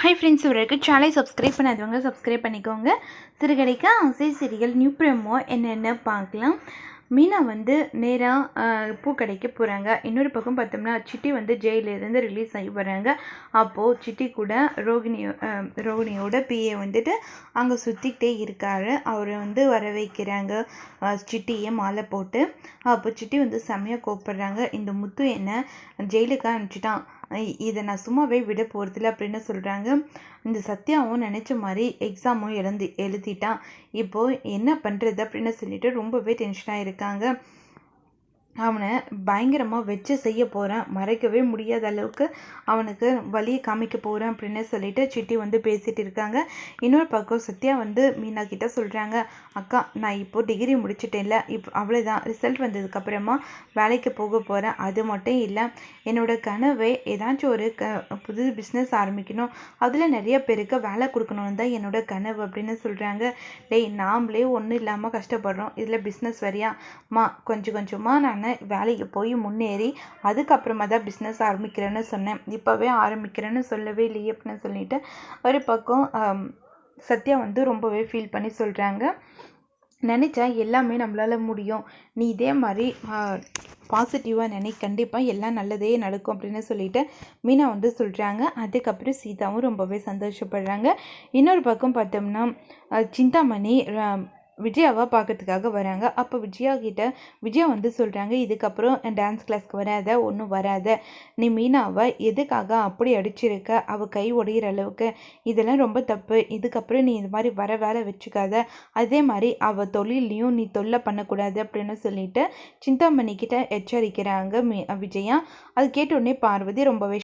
Hi friends இவருக்கு சேனலை subscribe பண்ணாதவங்க சப்ஸ்கிரைப் பண்ணிக்கோங்க. சிறுகடைக்கு ஆசை சிறிகள் நியூ ப்ரமோ என்னென்ன பார்க்கலாம். மீனா வந்து நேராக பூக்கடைக்கு போகிறாங்க இன்னொரு பக்கம் பார்த்தோம்னா சிட்டி வந்து ஜெயிலேருந்து ரிலீஸ் ஆகி வராங்க. அப்போது சிட்டி கூட ரோகிணி ரோகிணியோட பிஏ வந்துட்டு அங்கே சுற்றிக்கிட்டே இருக்காரு. அவரை வந்து வர வைக்கிறாங்க சிட்டியை மாலை போட்டு. அப்போ சிட்டி வந்து செம்மையாக கூப்பிடுறாங்க இந்த முத்து என்ன ஜெயிலுக்கு அனுப்பிச்சிட்டான். இதை நான் சும்மாவே விட போகிறதில்ல அப்படின்னு சொல்கிறாங்க இந்த சத்யாவும் நினச்ச மாதிரி எக்ஸாமும் எழுந்து எழுதிட்டான். இப்போது என்ன பண்ணுறது அப்படின்னு சொல்லிட்டு ரொம்பவே டென்ஷனாக இருக்காங்க அவனை பயங்கரமாக வச்சு செய்ய போகிறேன் மறைக்கவே முடியாத அளவுக்கு அவனுக்கு வழியை காமிக்க போகிறேன் அப்படின்னு சொல்லிட்டு சிட்டி வந்து பேசிகிட்டு இருக்காங்க. இன்னொரு பக்கம் சத்யா வந்து மீனா கிட்ட சொல்கிறாங்க அக்கா நான் இப்போ டிகிரி முடிச்சிட்டேன்ல. இப்போ அவ்வளோதான் ரிசல்ட் வந்ததுக்கப்புறமா வேலைக்கு போக போகிறேன் அது மட்டும் இல்லை என்னோடய கனவே ஏதாச்சும் ஒரு க புது பிஸ்னஸ் ஆரம்பிக்கணும். அதில் நிறைய பேருக்கு வேலை கொடுக்கணும்னு தான் என்னோட கனவு அப்படின்னு சொல்கிறாங்க டேய் நாமளே ஒன்றும் இல்லாமல் கஷ்டப்படுறோம். இதில் பிஸ்னஸ் வரியா மா கொஞ்சம் கொஞ்சமாக நான் வேலைக்கு போய் முன்னேறி அதுக்கப்புறமா தான் பிஸ்னஸ் ஆரம்பிக்கிறேன்னு சொன்னேன். இப்போவே ஆரம்பிக்கிறேன்னு சொல்லவே இல்லையே அப்படின்னு சொல்லிட்டு ஒரு பக்கம் சத்யா வந்து ரொம்பவே ஃபீல் பண்ணி சொல்கிறாங்க நினச்சா எல்லாமே நம்மளால் முடியும். நீ இதே மாதிரி பாசிட்டிவாக நினை கண்டிப்பாக எல்லாம் நல்லதே நடக்கும் அப்படின்னு சொல்லிட்டு மீனா வந்து சொல்கிறாங்க அதுக்கப்புறம் சீதாவும் ரொம்பவே சந்தோஷப்படுறாங்க. இன்னொரு பக்கம் பார்த்தோம்னா சிந்தாமணி ர- விஜயாவை பார்க்கறதுக்காக வராங்க. அப்போ விஜயா கிட்ட விஜயா வந்து சொல்கிறாங்க இதுக்கப்புறம் டான்ஸ் கிளாஸ்க்கு வராத ஒன்றும் வராத. நீ மீனாவை எதுக்காக அப்படி அடிச்சிருக்க? அவள் கை உடையிற அளவுக்கு. இதெல்லாம் ரொம்ப தப்பு. இதுக்கப்புறம் நீ இது மாதிரி வர வேலை வச்சுக்காத. அதே மாதிரி அவள் தொழிலையும் நீ தொல்லை பண்ணக்கூடாது அப்படின்னு சொல்லிட்டு சிந்தாமணி கிட்ட எச்சரிக்கிறாங்க மீ விஜயா. அது கேட்ட உடனே பார்வதி ரொம்பவே